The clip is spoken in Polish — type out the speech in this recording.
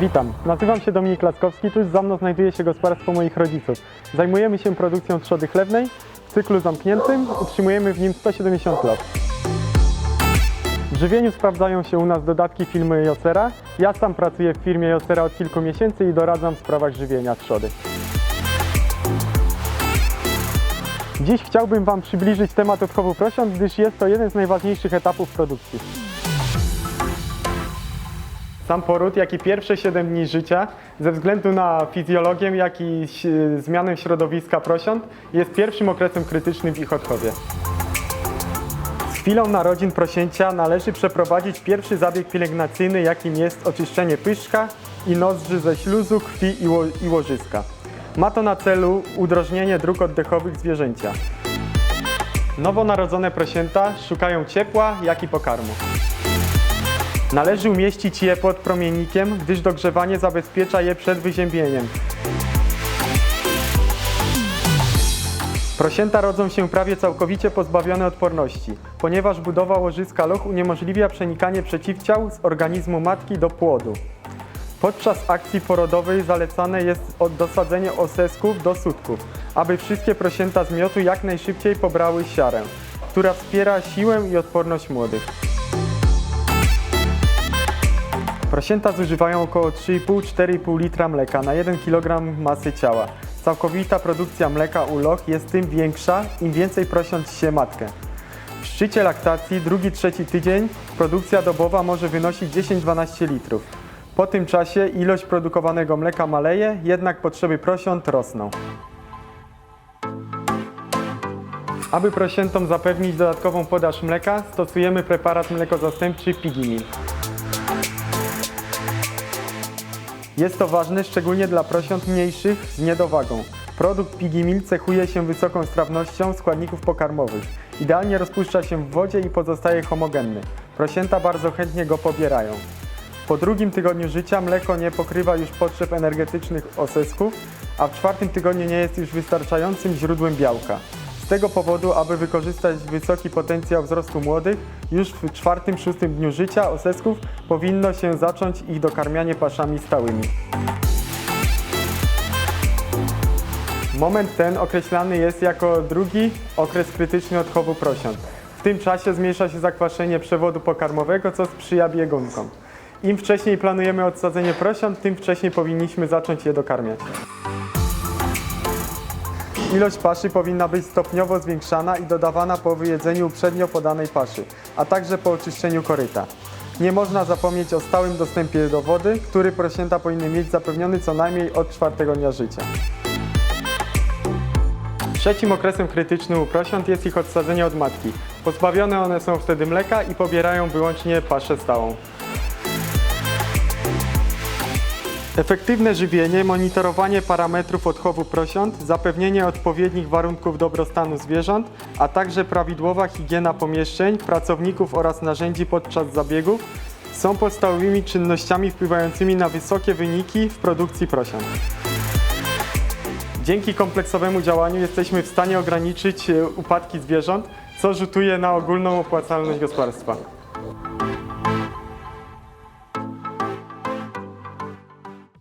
Witam, nazywam się Dominik Laskowski, tuż za mną znajduje się gospodarstwo moich rodziców. Zajmujemy się produkcją trzody chlewnej w cyklu zamkniętym, utrzymujemy w nim 170 lat. W żywieniu sprawdzają się u nas dodatki firmy Jocera. Ja sam pracuję w firmie Jocera od kilku miesięcy i doradzam w sprawach żywienia trzody. Dziś chciałbym Wam przybliżyć temat odchowu prosiąt, gdyż jest to jeden z najważniejszych etapów produkcji. Sam poród, jak i pierwsze 7 dni życia, ze względu na fizjologię, jak i zmianę środowiska prosiąt, jest pierwszym okresem krytycznym w ich odchowie. Z chwilą narodzin prosięcia należy przeprowadzić pierwszy zabieg pielęgnacyjny, jakim jest oczyszczenie pyszczka i nozdrzy ze śluzu, krwi i, ło- i łożyska. Ma to na celu udrożnienie dróg oddechowych zwierzęcia. Nowonarodzone prosięta szukają ciepła, jak i pokarmu. Należy umieścić je pod promiennikiem, gdyż dogrzewanie zabezpiecza je przed wyziębieniem. Prosięta rodzą się prawie całkowicie pozbawione odporności, ponieważ budowa łożyska loch uniemożliwia przenikanie przeciwciał z organizmu matki do płodu. Podczas akcji porodowej zalecane jest dosadzenie osesków do sutków, aby wszystkie prosięta z miotu jak najszybciej pobrały siarę, która wspiera siłę i odporność młodych. Prosięta zużywają około 3,5-4,5 litra mleka na 1 kg masy ciała. Całkowita produkcja mleka u loch jest tym większa, im więcej prosiąt się matkę. W szczycie laktacji, drugi, trzeci tydzień, produkcja dobowa może wynosić 10-12 litrów. Po tym czasie ilość produkowanego mleka maleje, jednak potrzeby prosiąt rosną. Aby prosiętom zapewnić dodatkową podaż mleka, stosujemy preparat mlekozastępczy Pigimil. Jest to ważne szczególnie dla prosiąt mniejszych z niedowagą. Produkt Pigimil cechuje się wysoką strawnością składników pokarmowych. Idealnie rozpuszcza się w wodzie i pozostaje homogenny. Prosięta bardzo chętnie go pobierają. Po drugim tygodniu życia mleko nie pokrywa już potrzeb energetycznych osesków, a w czwartym tygodniu nie jest już wystarczającym źródłem białka. Tego powodu, aby wykorzystać wysoki potencjał wzrostu młodych, już w czwartym, szóstym dniu życia osesków powinno się zacząć ich dokarmianie paszami stałymi. Moment ten określany jest jako drugi okres krytyczny odchowu prosiąt. W tym czasie zmniejsza się zakwaszenie przewodu pokarmowego, co sprzyja biegunkom. Im wcześniej planujemy odsadzenie prosiąt, tym wcześniej powinniśmy zacząć je dokarmiać. Ilość paszy powinna być stopniowo zwiększana i dodawana po wyjedzeniu uprzednio podanej paszy, a także po oczyszczeniu koryta. Nie można zapomnieć o stałym dostępie do wody, który prosięta powinny mieć zapewniony co najmniej od czwartego dnia życia. Trzecim okresem krytycznym u prosiąt jest ich odsadzenie od matki. Pozbawione one są wtedy mleka i pobierają wyłącznie paszę stałą. Efektywne żywienie, monitorowanie parametrów odchowu prosiąt, zapewnienie odpowiednich warunków dobrostanu zwierząt, a także prawidłowa higiena pomieszczeń, pracowników oraz narzędzi podczas zabiegów są podstawowymi czynnościami wpływającymi na wysokie wyniki w produkcji prosiąt. Dzięki kompleksowemu działaniu jesteśmy w stanie ograniczyć e, upadki zwierząt, co rzutuje na ogólną opłacalność gospodarstwa.